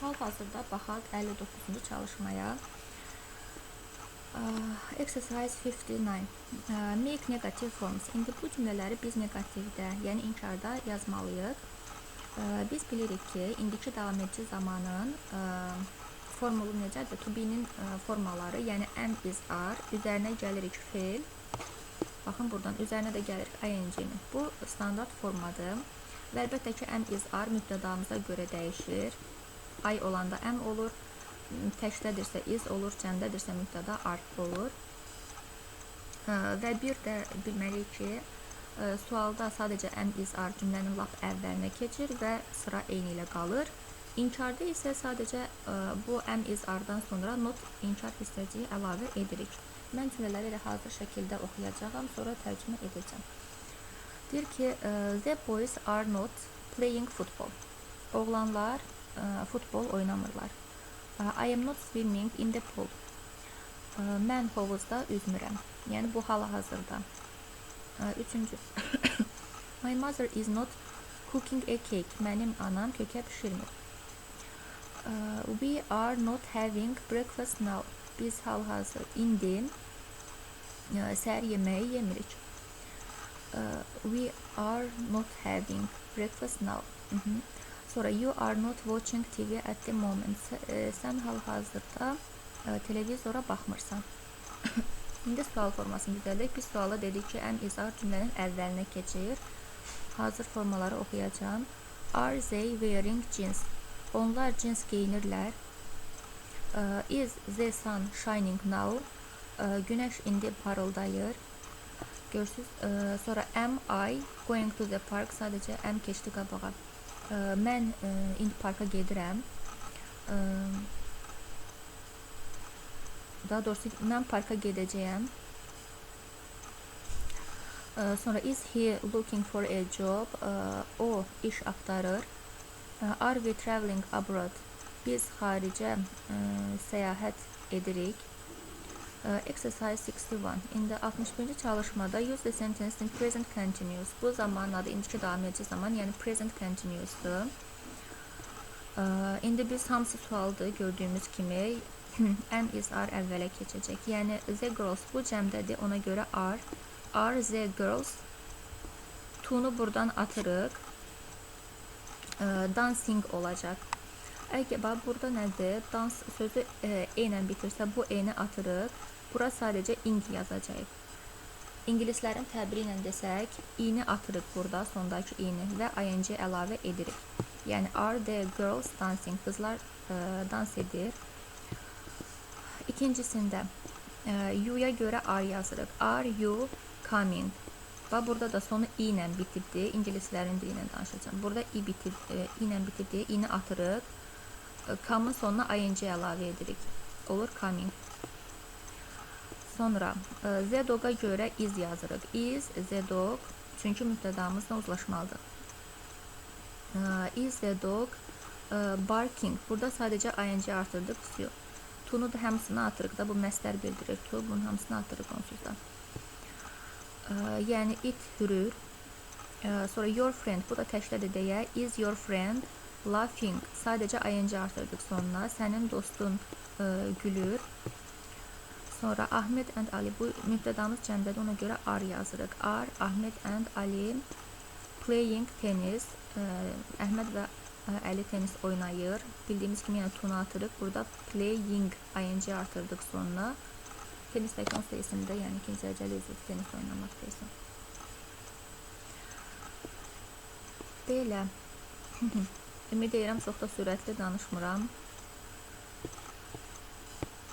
Hal-hazırda baxaq 59-cu çalışmaya. Uh, Exercise 59. Uh, Make negative forms. İndi bu cümlələri biz negativdə, yəni inkarda yazmalıyıq. Uh, Biz bilirik ki, indiki davam edici zamanın uh, formulu necədir? To be-nin uh, formaları, yəni am is are, üzərinə gəlirik feil. Baxın buradan üzərinə də gəlirik ing-nin. Bu standart formadır. Və əlbəttə ki, am is are mübtədamıza görə dəyişir. Ay olanda am olur, təkdədirsə is olur, cəmdədirsə mübtəda are olur. Ə, Və bir də bilməliyik ki, ə, sualda sadəcə am is are cümlənin lap əvvəlinə keçir və sıra eyni ilə qalır. İnkarda isə sadəcə ə, bu am is are-dan sonra not inkar hissəciyi əlavə edirik. Mən cümlələri elə hazır şəkildə oxuyacağam, sonra tərcümə edəcəm. Deyir ki, ə, the boys are not playing football. Oğlanlar ə, futbol oynamırlar. Ə, I am not swimming in the pool. Mən hovuzda üzmürəm. Yəni bu hal-hazırda. Üçüncü. My mother is not cooking a cake. Mənim anam kökə bişirmir. We are not having breakfast now. Biz hal-hazır indi səhər yeməyi yemirik. Uh, we are not having breakfast now. Hı -hı. Sonra you are not watching TV at the moment. E, Sen hal-hazırda e, televizora baxmırsan. İndi sual formasını düzəldək. Biz suala dedik ki, is are cümlənin əvvəlinə keçir. Hazır formaları oxuyacağam. Are they wearing jeans? Onlar cins geyinirlər. Uh, is the sun shining now? Uh, günəş indi parıldayır. Görürsüz. Ee, sonra am I going to the park sadəcə am keçdi qabağa. Ee, mən e, indi parka gedirəm. Ee, daha doğrusu mən parka gedəcəyəm. Ee, sonra is he looking for a job? Ee, o iş axtarır. Ee, are we traveling abroad? Biz xaricə e, səyahət edirik. Uh, Exercise 61. İndi 61-ci çalışmada use the sentence in present continuous. Bu zamanın adı indiki davam edici zaman, yəni present continuous'dur. Uh, indi biz hamısı sualdır gördüyümüz kimi. am is are əvvələ keçəcək. Yəni the girls bu cəmdədir, ona görə are. Are the girls. Tunu buradan atırıq. Uh, dancing olacaq. Əgər bax burada nədir? Dans sözü e, ilə bitirsə bu e-ni atırıq. Bura sadəcə ing yazacağıq. İngilislərin təbiri ilə desək, i-ni atırıq burada, sondakı i-ni və ing əlavə edirik. Yəni are the girls dancing? Qızlar e, dans edir. İkincisində e, you-ya görə are yazırıq. Are you coming? Bax burada da sonu i ilə bitibdi. İngilislərin dili ilə danışacağam. Burada i bitib, e, i ilə bitibdi. i-ni atırıq. Come-ın sonuna ing əlavə edirik. Olur coming. Sonra e, the dog-a görə is yazırıq. Is the dog çünki mübtədamızla uzlaşmalıdır. E, Is the dog e, barking. Burada sadəcə ing artırdıq. Vsyo. Tunu da hamısını atırıq da bu məstər bildirir. Tu bunun hamısını atırıq onsuz da. Yəni it hürür. Sonra your friend. Bu da təklədir deyə. Is your friend laughing? Sadəcə ing artırdıq sonuna. Sənin dostun e, gülür. Sonra Ahmet and Ali bu mübtədamız cəmdədir ona görə are yazırıq. Are Ahmet and Ali playing tennis. Ə, Əhməd və Əli tenis oynayır. Bildiyimiz kimi yəni tunu atırıq. Burada playing ing artırdıq sonuna. Tenisdəki onsuz da isimdə, yəni ikinci dərəcəli üzv tenis oynamaq deyirsəm. Belə. Ümid edirəm çox da sürətli danışmıram.